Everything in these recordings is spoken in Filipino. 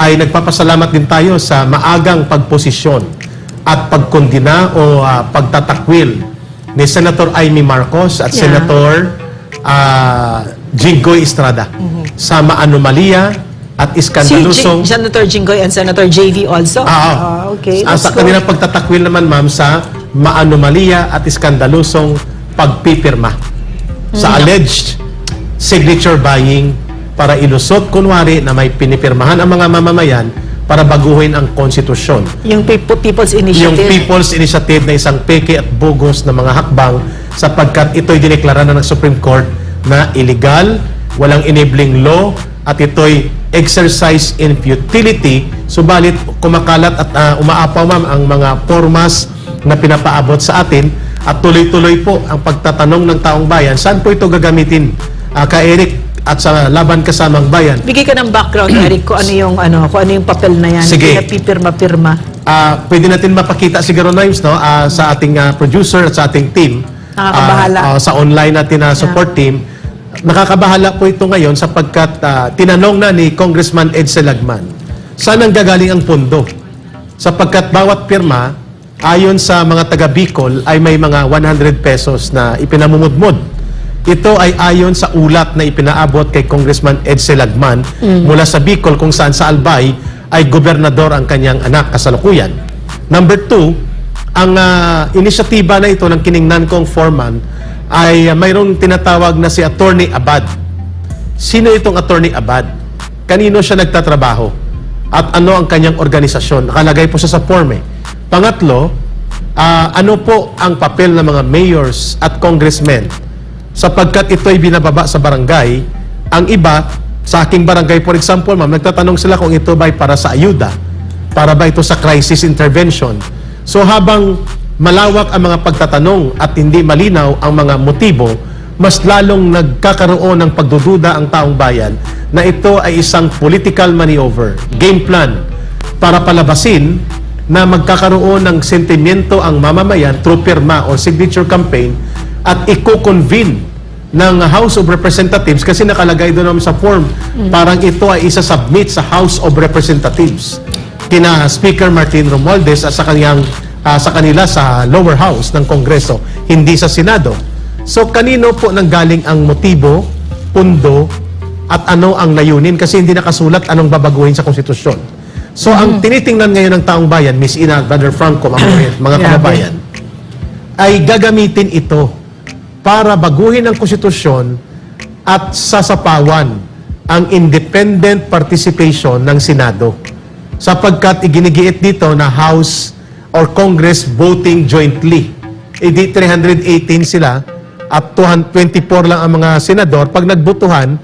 ay nagpapasalamat din tayo sa maagang pagposisyon at pagkondina o ah, pagtatakwil ni Senator Amy Marcos at Yeah. Senator ah, Jinggoy Estrada sa maanomalia at Si iskandalusong J- Senator Jinggoy and Senator JV also? Ah, Ah, okay. Sa, Let's sa kanilang pagtatakwil naman, ma'am, sa maanomalia at iskandalusong pagpipirma sa alleged signature buying para ilusot kunwari na may pinipirmahan ang mga mamamayan para baguhin ang konstitusyon. Yung People- People's Yung Initiative. People's Initiative na isang peke at bogus na mga hakbang sapagkat ito'y dineklara na ng Supreme Court na illegal, walang enabling law, at ito'y exercise in futility. Subalit, kumakalat at ah, umaapaw ma'am ang mga formas na pinapaabot sa atin at tuloy-tuloy po ang pagtatanong ng taong bayan, saan po ito gagamitin? Ah, ka Eric at sa laban kasamang bayan, Bigay ka ng background, Eric, kung ano yung, ano, kung ano yung papel na yan. Sige. Pinapipirma-pirma. Ah, pwede natin mapakita siguro Nimes no ah, sa ating ah, producer at sa ating team Nakakabahala. Ah, ah, sa online natin na support team nakakabahala po ito ngayon sapagkat ah, tinanong na ni Congressman Ed Selagman saan ang gagaling ang pondo sapagkat bawat pirma ayon sa mga taga Bicol ay may mga 100 pesos na ipinamumudmod ito ay ayon sa ulat na ipinaabot kay Congressman Ed Selagman mula sa Bicol kung saan sa Albay ay gobernador ang kanyang anak kasalukuyan. Number two, ang ah, inisyatiba na ito ng kiningnan kong foreman ay ah, mayroong tinatawag na si Attorney Abad. Sino itong Attorney Abad? Kanino siya nagtatrabaho? At ano ang kanyang organisasyon? Nakalagay po siya sa form eh. Pangatlo, ah, ano po ang papel ng mga mayors at congressmen? Sapagkat ito'y binababa sa barangay, ang iba, sa aking barangay for example, ma'am, nagtatanong sila kung ito ba'y para sa ayuda, para ba ito sa crisis intervention. So habang malawak ang mga pagtatanong at hindi malinaw ang mga motibo, mas lalong nagkakaroon ng pagdududa ang taong bayan na ito ay isang political maneuver, game plan, para palabasin na magkakaroon ng sentimiento ang mamamayan through pirma or signature campaign at i-convene ng House of Representatives kasi nakalagay doon naman sa form parang ito ay isa-submit sa House of Representatives kina Speaker Martin Romualdez at sa kanyang ah, sa kanila sa lower house ng Kongreso hindi sa Senado. So kanino po nanggaling ang motibo pundo at ano ang layunin? Kasi hindi nakasulat anong babaguhin sa konstitusyon. So ang tinitingnan ngayon ng taong bayan Miss Ina Brother Franco mga, mga kababayan ay gagamitin ito para baguhin ang konstitusyon at sasapawan ang independent participation ng Senado. Sapagkat iginigiit dito na House or Congress voting jointly. E di 318 sila at 224 lang ang mga senador. Pag nagbutuhan,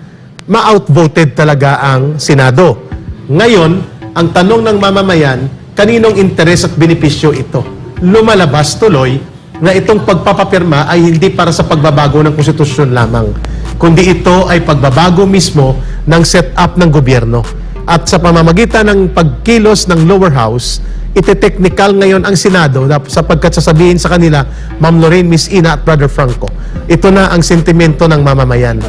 ma-outvoted talaga ang Senado. Ngayon, ang tanong ng mamamayan, kaninong interes at benepisyo ito? Lumalabas tuloy na itong pagpapapirma ay hindi para sa pagbabago ng konstitusyon lamang, kundi ito ay pagbabago mismo ng setup ng gobyerno. At sa pamamagitan ng pagkilos ng lower house, ite-technical ngayon ang Senado sapagkat sasabihin sa kanila, Ma'am Lorraine, Miss Ina at Brother Franco, ito na ang sentimento ng mamamayan.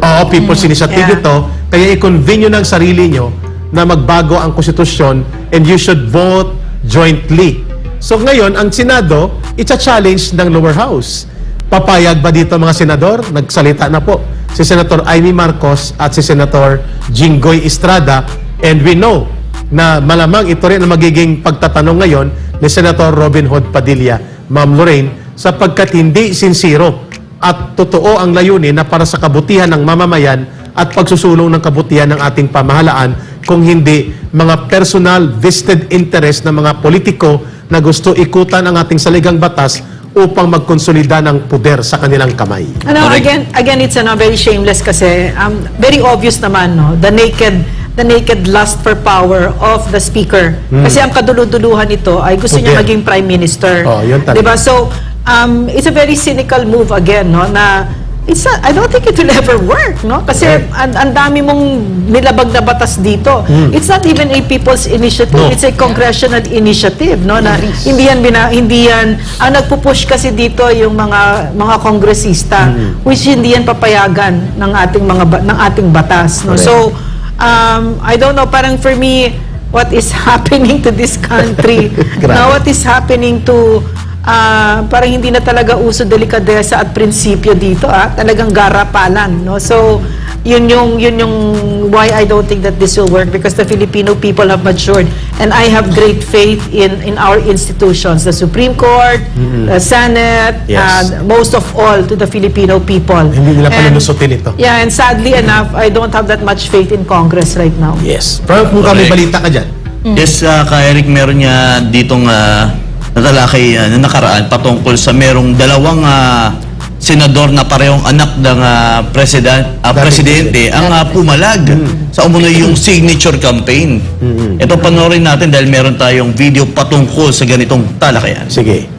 Oo, People's Initiative Yeah. ito. Kaya i-convene nyo ng sarili nyo na magbago ang konstitusyon and you should vote jointly. So ngayon, ang Senado, itcha-challenge ng lower house. Papayag ba dito mga senador? Nagsalita na po si Senator Amy Marcos at si Senator Jinggoy Estrada and we know na malamang ito rin ang magiging pagtatanong ngayon ni Senator Robin Hood Padilla, Ma'am Lorraine, sapagkat hindi sincero at totoo ang layunin na para sa kabutihan ng mamamayan at pagsusulong ng kabutihan ng ating pamahalaan kung hindi mga personal vested interest ng mga politiko na gusto ikutan ang ating saligang batas upang magkonsolida ng puder sa kanilang kamay. Ano, again, again, it's ano, very shameless kasi um, very obvious naman, no? The naked the naked lust for power of the speaker. Kasi ang kaduluduluhan nito ay gusto niya Poder. maging prime minister. Oh, yun talaga. 'Di ba? So, um, it's a very cynical move again, no? Na it's not, I don't think it will ever work, no? Kasi Right. ang, dami mong nilabag na batas dito. It's not even a people's initiative, No. it's a congressional initiative, no? Na hindi yan bina, hindi yan ang nagpupush kasi dito yung mga mga kongresista which hindi yan papayagan ng ating mga ng ating batas, no? Correct. So um, I don't know, parang for me, what is happening to this country, now what is happening to, ah, parang hindi na talaga uso delikadesa at prinsipyo dito, ah, talagang garapalan, no? So, yun yung, yun yung why I don't think that this will work because the Filipino people have matured and I have great faith in in our institutions, the Supreme Court, the Senate, Yes. and most of all to the Filipino people. Hindi nila palulusutin ito. Yeah, and sadly enough, I don't have that much faith in Congress right now. Yes. Frank, kung kami balita ka dyan. Yes, uh, ka Eric, meron niya ditong uh, natalakay uh, na nakaraan patungkol sa merong dalawang ah, senador na parehong anak ng ah, president, ah, Dating presidente ang ah, pumalag sa umunoy yung signature campaign. Ito panoorin natin dahil meron tayong video patungkol sa ganitong talakayan. Sige.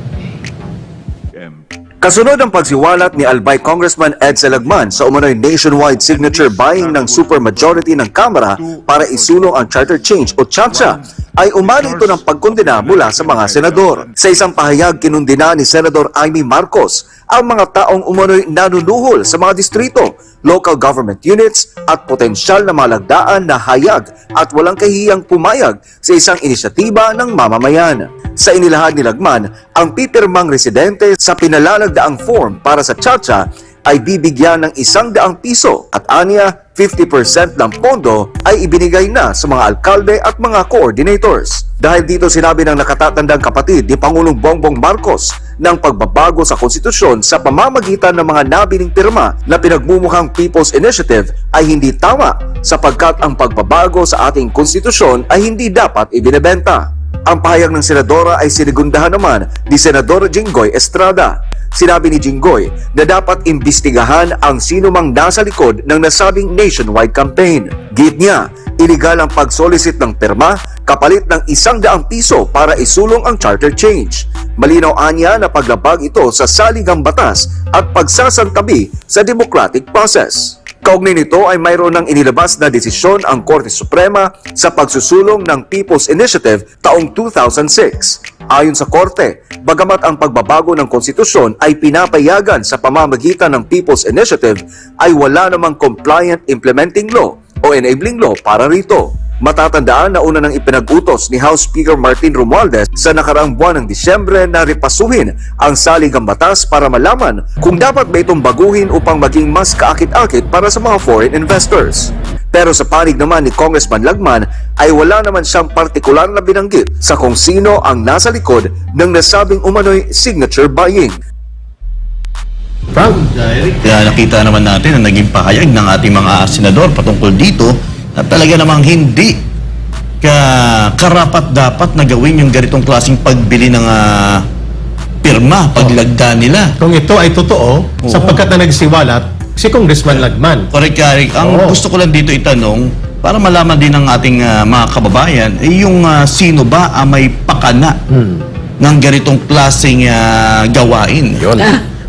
Kasunod ang pagsiwalat ni Albay Congressman Ed Salagman sa umano'y nationwide signature buying ng supermajority ng Kamara para isulong ang charter change o CHACHA, ay umali ito ng pagkondena mula sa mga senador. Sa isang pahayag, kinundina ni Senador Amy Marcos ang mga taong umano'y nanunuhol sa mga distrito, local government units at potensyal na malagdaan na hayag at walang kahiyang pumayag sa isang inisyatiba ng mamamayan. Sa inilahad ni Lagman, ang pipirmang residente sa pinalalagdaang form para sa Chacha ay bibigyan ng isang daang piso at anya 50% ng pondo ay ibinigay na sa mga alkalde at mga coordinators. Dahil dito sinabi ng nakatatandang kapatid ni Pangulong Bongbong Marcos ng pagbabago sa konstitusyon sa pamamagitan ng mga nabiling pirma na pinagmumukhang People's Initiative ay hindi tama sapagkat ang pagbabago sa ating konstitusyon ay hindi dapat ibinebenta. Ang pahayag ng senadora ay sinigundahan naman ni Senador Jinggoy Estrada. Sinabi ni Jinggoy na dapat imbestigahan ang sino mang nasa likod ng nasabing nationwide campaign. Git niya, iligal ang pag-solicit ng pirma kapalit ng isang daang piso para isulong ang charter change. Malinaw anya na paglabag ito sa saligang batas at pagsasantabi sa democratic process. Kaugnay nito ay mayroon ng inilabas na desisyon ang Korte Suprema sa pagsusulong ng People's Initiative taong 2006. Ayon sa Korte, bagamat ang pagbabago ng konstitusyon ay pinapayagan sa pamamagitan ng People's Initiative, ay wala namang compliant implementing law o enabling law para rito. Matatandaan na una nang ipinag-utos ni House Speaker Martin Romualdez sa nakaraang buwan ng Disyembre na repasuhin ang saligang batas para malaman kung dapat ba itong baguhin upang maging mas kaakit-akit para sa mga foreign investors. Pero sa panig naman ni Congressman Lagman ay wala naman siyang partikular na binanggit sa kung sino ang nasa likod ng nasabing umano'y signature buying. Frank, Kaya nakita naman natin na naging pahayag ng ating mga senador patungkol dito na talaga namang hindi ka karapat dapat na gawin yung ganitong klaseng pagbili ng ah, pirma, paglagda nila. kung ito ay totoo, sapagkat na nagsiwalat, si Congressman Lagman. Correct, Eric. Ang Oo. gusto ko lang dito itanong, para malaman din ng ating ah, mga kababayan, eh, yung ah, sino ba ang may pakana ng ganitong klaseng ah, gawain? Yun.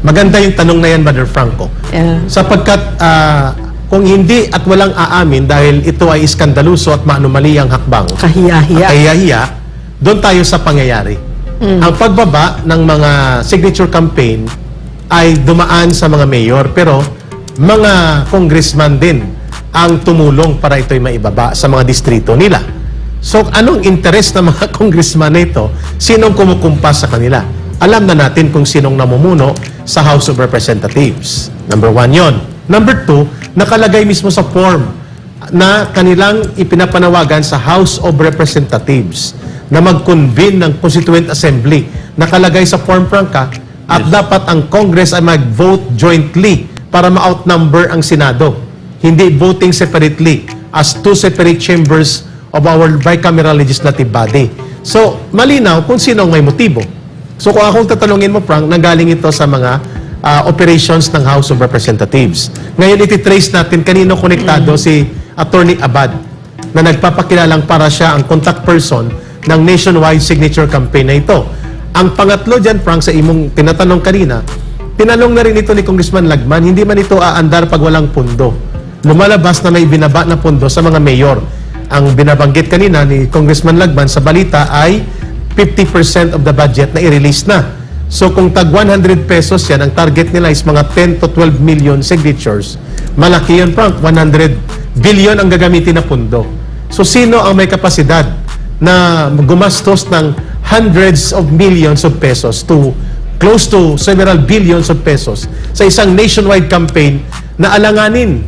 Maganda yung tanong na yan, Brother Franco. Yeah. Sapagkat ah, kung hindi at walang aamin dahil ito ay iskandaluso at maanumali ang hakbang, Kahiya-hiya. kahiya doon tayo sa pangyayari. Ang pagbaba ng mga signature campaign ay dumaan sa mga mayor pero mga congressman din ang tumulong para ito'y maibaba sa mga distrito nila. So anong interest ng mga congressman na ito? Sinong kumukumpas sa kanila? Alam na natin kung sinong namumuno sa House of Representatives. Number one yon. Number two, nakalagay mismo sa form na kanilang ipinapanawagan sa House of Representatives na mag-convene ng Constituent Assembly. Nakalagay sa form Franca at dapat ang Congress ay mag-vote jointly para ma-outnumber ang Senado. Hindi voting separately as two separate chambers of our bicameral legislative body. So, malinaw kung sino ang may motibo. So, kung akong tatanungin mo, Frank, nanggaling ito sa mga ah, operations ng House of Representatives. Ngayon, ititrace natin kanino konektado si Attorney Abad na nagpapakilalang para siya ang contact person ng nationwide signature campaign na ito. Ang pangatlo dyan, Frank, sa imong tinatanong kanina, tinanong na rin ito ni Congressman Lagman, hindi man ito aandar pag walang pundo. Lumalabas na may binaba na pundo sa mga mayor. Ang binabanggit kanina ni Congressman Lagman sa balita ay 50% of the budget na i-release na. So kung tag 100 pesos yan, ang target nila is mga 10 to 12 million signatures. Malaki yun, Frank. 100 billion ang gagamitin na pundo. So sino ang may kapasidad na gumastos ng hundreds of millions of pesos to close to several billions of pesos sa isang nationwide campaign na alanganin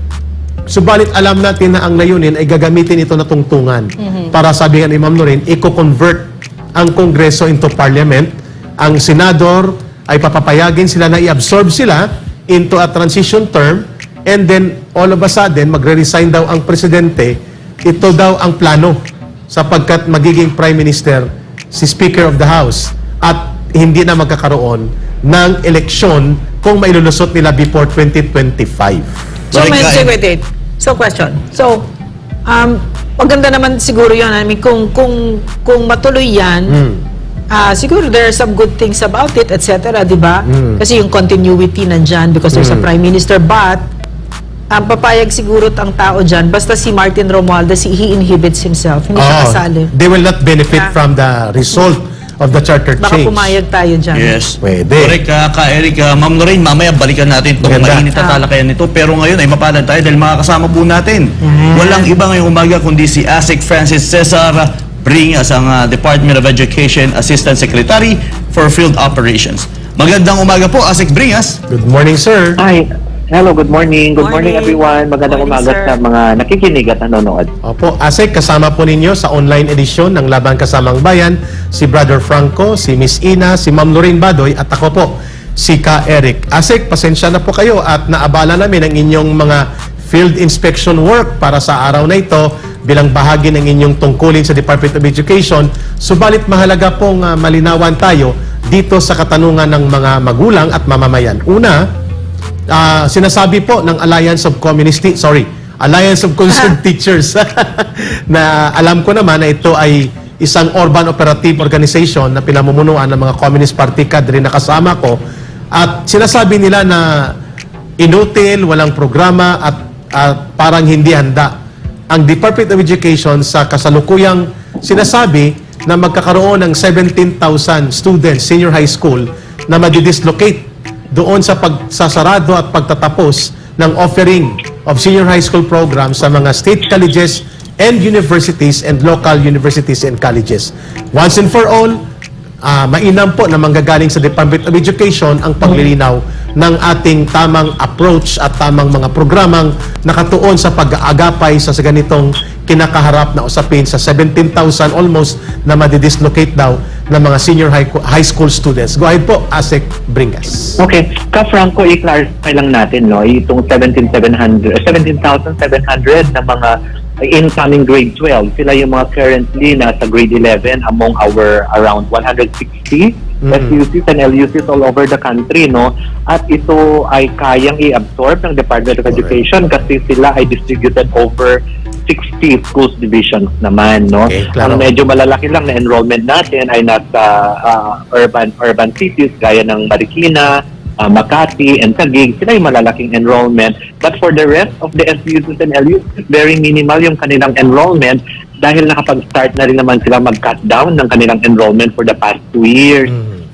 Subalit alam natin na ang layunin ay gagamitin ito na tungtungan para sabi nga ni Ma'am Loren, i-convert ang Kongreso into Parliament. Ang Senador ay papapayagin sila na i-absorb sila into a transition term and then all of a sudden magre-resign daw ang Presidente. Ito daw ang plano sapagkat magiging Prime Minister si Speaker of the House at hindi na magkakaroon ng eleksyon kung mailulusot nila before 2025. So, eh. wait, wait. So, question. So, um, maganda naman siguro yun. I mean, kung, kung, kung matuloy yan, Hmm. Ah, siguro there are some good things about it, etc. Di ba? Hmm. Kasi yung continuity nandyan because there's a Prime Minister. But, ang papayag siguro ang tao dyan, basta si Martin Romualdez, he inhibits himself. Hindi siya Oo. kasali. They will not benefit Yeah. from the result of the charter Baka change. pumayag tayo dyan. Yes. Pwede. Correct ka, ka Eric. Ah, Ma'am Lorraine, mamaya balikan natin itong Maganda. mainit na talakayan nito. Pero ngayon ay mapalad tayo dahil makakasama po natin. Yan. Walang iba ngayong umaga kundi si ASIC Francis Cesar Bringas, ang ah, Department of Education Assistant Secretary for Field Operations. Magandang umaga po, ASIC Bringas. Good morning, sir. Hi. Hello, good morning. Good Morning. morning, everyone. Magandang Morning, umaga sir. sa mga nakikinig at nanonood. Opo, ASEC, kasama po ninyo sa online edition ng Laban Kasamang Bayan, si Brother Franco, si Miss Ina, si Ma'am Lorraine Badoy, at ako po, si Ka Eric. ASEC, pasensya na po kayo at naabala namin ang inyong mga field inspection work para sa araw na ito bilang bahagi ng inyong tungkulin sa Department of Education. Subalit mahalaga pong ah, malinawan tayo dito sa katanungan ng mga magulang at mamamayan. Una, Ah, sinasabi po ng Alliance of Communist sorry, Alliance of Concerned Teachers na alam ko naman na ito ay isang urban operative organization na pinamumunuan ng mga Communist Party cadre na kasama ko at sinasabi nila na inutil, walang programa at at parang hindi handa ang Department of Education sa kasalukuyang sinasabi na magkakaroon ng 17,000 students senior high school na madidislocate doon sa pagsasarado at pagtatapos ng offering of senior high school programs sa mga state colleges and universities and local universities and colleges. Once and for all, Ah, mainam po na manggagaling sa Department of Education ang paglilinaw ng ating tamang approach at tamang mga programang nakatuon sa pag-aagapay sa, ganitong kinakaharap na usapin sa 17,000 almost na madidislocate daw ng mga senior high, school students. Go ahead po, Asek Bringas. Okay. Ka-Franco, i-clarify lang natin, no? Itong 17,700, 17,700 na mga incoming grade 12. Sila yung mga currently nasa grade 11 among our around 160 SUCs and LUCs all over the country, no? At ito ay kayang i-absorb ng Department of Education kasi sila ay distributed over 60 schools divisions naman, no? Okay. Ang medyo malalaki lang na enrollment natin ay nasa ah, urban urban cities gaya ng Marikina, ah, Makati, and Taguig. Sila yung malalaking enrollment. But for the rest of the SUs and LUs, very minimal yung kanilang enrollment dahil nakapag-start na rin naman sila mag-cut down ng kanilang enrollment for the past two years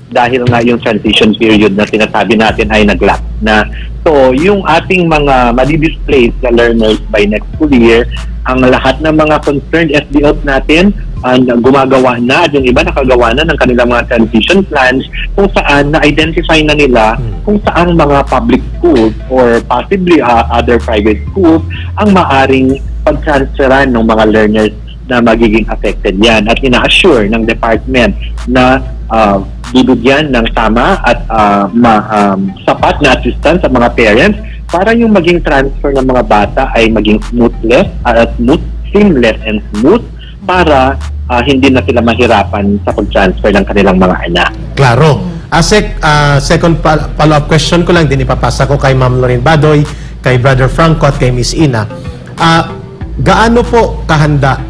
dahil nga yung transition period na sinasabi natin ay nag-lapse na. So, yung ating mga madi-displace na learners by next school year, ang lahat ng mga concerned SDLs natin ang gumagawa na at yung iba nakagawa na ng kanilang mga transition plans kung saan na-identify na nila kung saan mga public schools or possibly uh, other private schools ang maaring pag-transferan ng mga learners na magiging affected. Yan. At ina-assure ng department na uh, bibigyan ng tama at uh, ma, um, sapat na assistance sa mga parents para yung maging transfer ng mga bata ay maging smoothless, uh, smooth, seamless and smooth para uh, hindi na sila mahirapan sa pag-transfer ng kanilang mga anak. Klaro. Asek, ah, second follow-up question ko lang din ipapasa ko kay Ma'am Lorraine Badoy, kay Brother Franco at kay Miss Ina. Ah, gaano po kahanda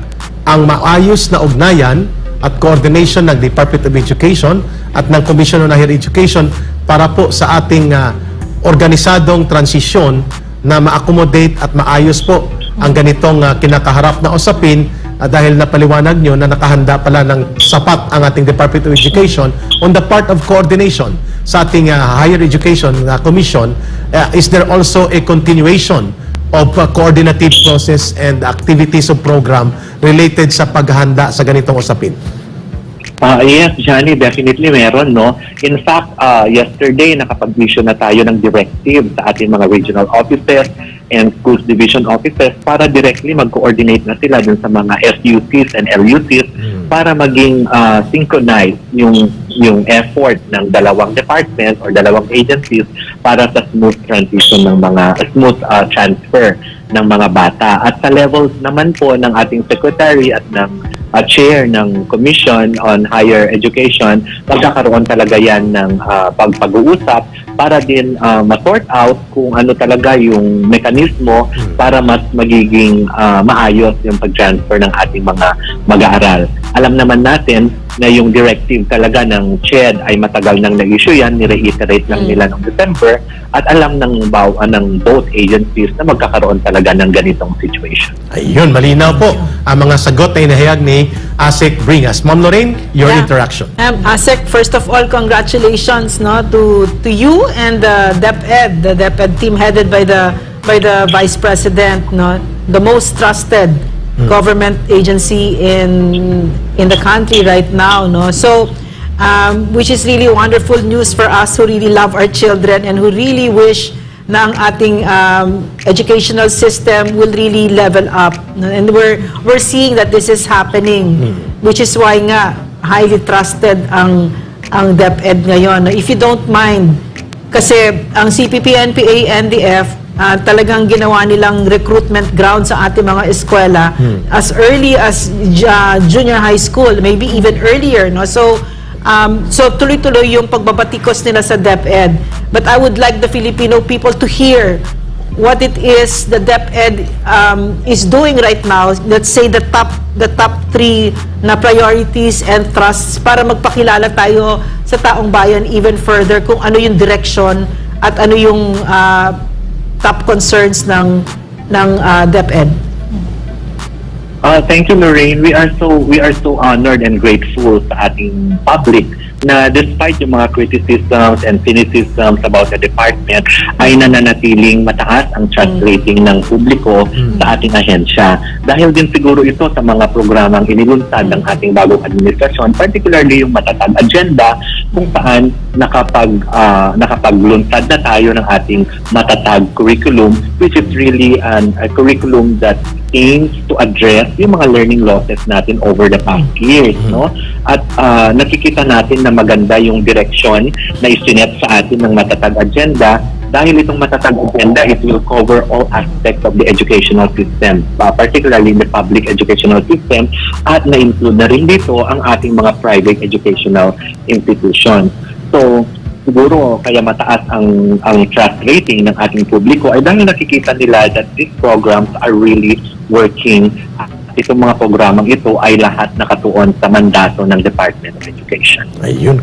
ang maayos na ugnayan at coordination ng Department of Education at ng Commission on Higher Education para po sa ating ah, organisadong transisyon na ma-accommodate at maayos po ang ganitong ah, kinakaharap na usapin ah, dahil napaliwanag nyo na nakahanda pala ng sapat ang ating Department of Education on the part of coordination sa ating ah, Higher Education ah, Commission, ah, is there also a continuation of uh, coordinative process and activities of program related sa paghahanda sa ganitong usapin? Ah, yes, Johnny, definitely meron, no? In fact, ah, yesterday, nakapag-issue na tayo ng directive sa ating mga regional offices and schools division offices para directly mag-coordinate na sila dun sa mga SUCs and LUCs para maging ah, synchronized yung yung effort ng dalawang departments or dalawang agencies para sa smooth transition ng mga smooth ah, transfer ng mga bata. At sa levels naman po ng ating secretary at ng uh, chair ng Commission on Higher Education, magkakaroon talaga yan ng uh, pagpag-uusap para din uh, ma-sort out kung ano talaga yung mekanismo para mas magiging uh, maayos yung pag-transfer ng ating mga mag-aaral. Alam naman natin na yung directive talaga ng CHED ay matagal nang nag-issue yan, ni-reiterate lang nila noong December at alam ng, baw, uh, ng both agencies na magkakaroon talaga ng ganitong situation. Ayun, malinaw po ang mga sagot na inahayag ni ASEC Bringas. Ma'am Lorraine, your Yeah. interaction. Um, ASEC, first of all, congratulations no to to you and the DepEd, the DepEd team headed by the by the Vice President, no, the most trusted government agency in in the country right now, no. So, um, which is really wonderful news for us who really love our children and who really wish na ang ating um, educational system will really level up. And we're we're seeing that this is happening, which is why nga highly trusted ang ang DepEd ngayon. If you don't mind, kasi ang CPP, NPA, NDF, ah, talagang ginawa nilang recruitment ground sa ating mga eskwela as early as ja- junior high school, maybe even earlier. No? So, Um, so tuloy-tuloy yung pagbabatikos nila sa DepEd. But I would like the Filipino people to hear what it is the DepEd um, is doing right now. Let's say the top the top three na priorities and trusts para magpakilala tayo sa taong bayan even further kung ano yung direction at ano yung ah, top concerns ng ng ah, DepEd. Uh, thank you, Lorraine. We are so we are so honored and grateful sa ating public na despite yung mga criticisms and cynicisms about the department, ay nananatiling mataas ang trust rating ng publiko sa ating ahensya. Dahil din siguro ito sa mga programang inilunsad ng ating bagong administrasyon, particularly yung matatag agenda kung saan nakapag ah, nakapaglunsad na tayo ng ating matatag curriculum which is really an, a curriculum that aims to address yung mga learning losses natin over the past years, no? At ah, nakikita natin na maganda yung direction na isinet sa atin ng matatag agenda dahil itong matatag agenda, it will cover all aspects of the educational system, uh, particularly the public educational system, at na-include na rin dito ang ating mga private educational institutions. So, siguro kaya mataas ang ang trust rating ng ating publiko ay dahil nakikita nila that these programs are really working itong mga programang ito ay lahat nakatuon sa mandato ng Department of Education. Ayun,